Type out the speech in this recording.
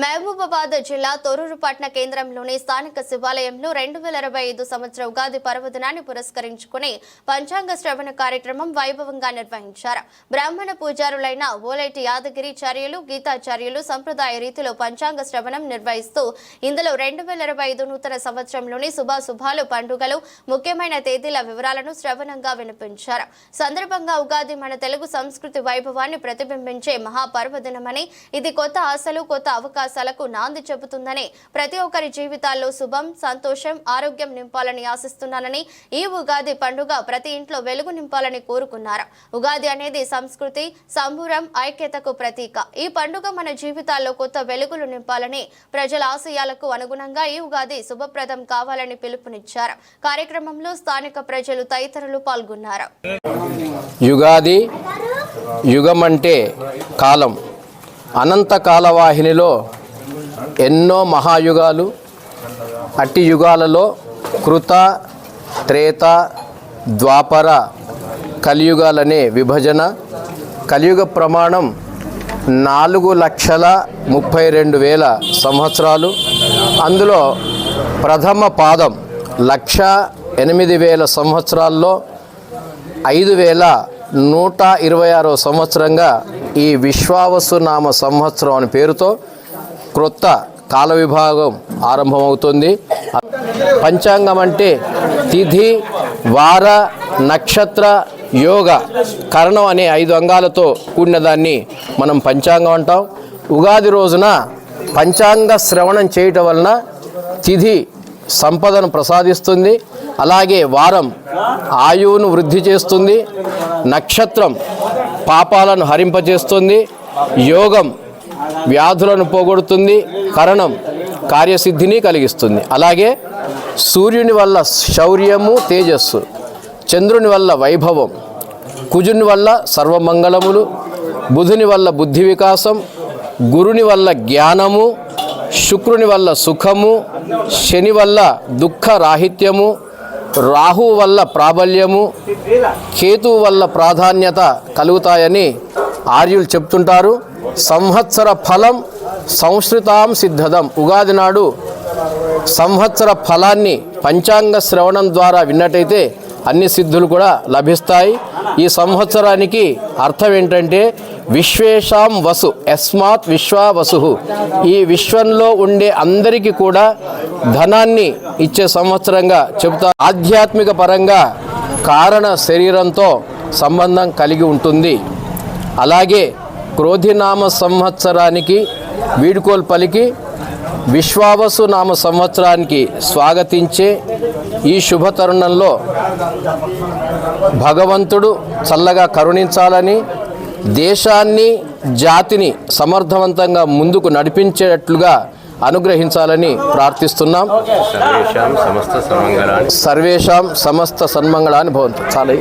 మహబూబాబాద్ జిల్లా తొరూరుపట్న కేంద్రంలోని స్థానిక శివాలయంలో రెండు వేల ఇరవై ఐదు సంవత్సర ఉగాది పర్వదినాన్ని పురస్కరించుకుని పంచాంగ శ్రవణ కార్యక్రమం వైభవంగా నిర్వహించారు. బ్రాహ్మణ పూజారులైన ఓలైటి యాదగిరిచార్యులు గీతాచార్యులు సంప్రదాయ రీతిలో పంచాంగ శ్రవణం నిర్వహిస్తూ ఇందులో రెండు వేల ఇరవై ఐదు నూతన సంవత్సరంలోని శుభాశుభాలు పండుగలు ముఖ్యమైన తేదీల వివరాలను శ్రవణంగా వినిపించారు. సందర్భంగా ఉగాది మన తెలుగు సంస్కృతి వైభవాన్ని ప్రతిబింబించే మహాపర్వదినమని ఇది కొత్త ఆశలు కొత్త అవకాశం అవకాశాలకు నాంది చెబుతుందని ప్రతి ఒక్కరి జీవితాల్లో శుభం సంతోషం ఆరోగ్యం నింపాలని ఆశిస్తున్నానని ఈ ఉగాది పండుగ ప్రతి ఇంట్లో వెలుగు నింపాలని కోరుకున్నారు. ఉగాది అనేది సంస్కృతి సంబురం ఐక్యతకు ప్రతీక. ఈ పండుగ మన జీవితాల్లో కొత్త వెలుగులు నింపాలని ప్రజల ఆశయాలకు అనుగుణంగా ఈ ఉగాది శుభప్రదం కావాలని పిలుపునిచ్చారు. కార్యక్రమంలో స్థానిక ప్రజలు తదితరులు పాల్గొన్నారు. యుగాది యుగం అంటే కాలం. అనంత కాలవాహినిలో ఎన్నో మహాయుగాలు అట్టి యుగాలలో కృత త్రేత ద్వాపర కలియుగాలనే విభజన. కలియుగ ప్రమాణం నాలుగు లక్షల ముప్పై రెండు వేల సంవత్సరాలు. అందులో ప్రథమ పాదం లక్ష ఎనిమిది వేల సంవత్సరాల్లో ఐదు వేల నూట ఇరవై ఆరో సంవత్సరంగా ఈ విశ్వావసునామ సంవత్సరం అనే పేరుతో క్రొత్త కాల విభాగం ఆరంభమవుతుంది. పంచాంగం అంటే తిథి వార నక్షత్ర యోగ కరణం అనే ఐదు అంగాలతో కూడిన దాన్ని మనం పంచాంగం అంటాం. ఉగాది రోజున పంచాంగ శ్రవణం చేయటం వలన తిథి సంపదను ప్రసాదిస్తుంది. అలాగే వారం ఆయువును వృద్ధి చేస్తుంది. నక్షత్రం పాపాలను హరింపజేస్తుంది యోగం వ్యాధులను పోగొడుతుంది. కరణం కార్యసిద్ధిని కలిగిస్తుంది. అలాగే సూర్యుని వల్ల శౌర్యము తేజస్సు చంద్రుని వల్ల వైభవం కుజుని వల్ల సర్వమంగళములు బుధుని వల్ల బుద్ధి వికాసం గురుని వల్ల జ్ఞానము శుక్రుని వల్ల సుఖము శని వల్ల దుఃఖ రాహిత్యము రాహు వల్ల ప్రాబల్యము కేతువు వల్ల ప్రాధాన్యత కలుగుతాయని ఆర్యులు చెప్తుంటారు. సంవత్సర ఫలం సంస్కృతాం సిద్ధదం. ఉగాది నాడు సంవత్సర ఫలాన్ని పంచాంగ శ్రవణం ద్వారా విన్నట్టయితే అన్ని సిద్ధులు కూడా లభిస్తాయి. ఈ సంవత్సరానికి అర్థం ఏంటంటే విశ్వేషాం వసు యస్మాత్ విశ్వా వసు ఈ విశ్వంలో ఉండే అందరికీ కూడా ధనాన్ని ఇచ్చే సంవత్సరంగా చెబుతా ఆధ్యాత్మిక పరంగా కారణ శరీరంతో సంబంధం కలిగి ఉంటుంది. అలాగే క్రోధినామ సంవత్సరానికి వీడుకోలు పలికి విశ్వావసు నామ సంవత్సరానికి స్వాగతించే ఈ శుభ తరుణంలో భగవంతుడు చల్లగా కరుణించాలని దేశాన్ని జాతిని సమర్థవంతంగా ముందుకు నడిపించేటట్లుగా అనుగ్రహించాలని ప్రార్థిస్తున్నాం సర్వేషాం సమస్త సమంగళాన్ని సర్వేషాం సమస్త సన్మంగళాన్ని భవంతు చాలా.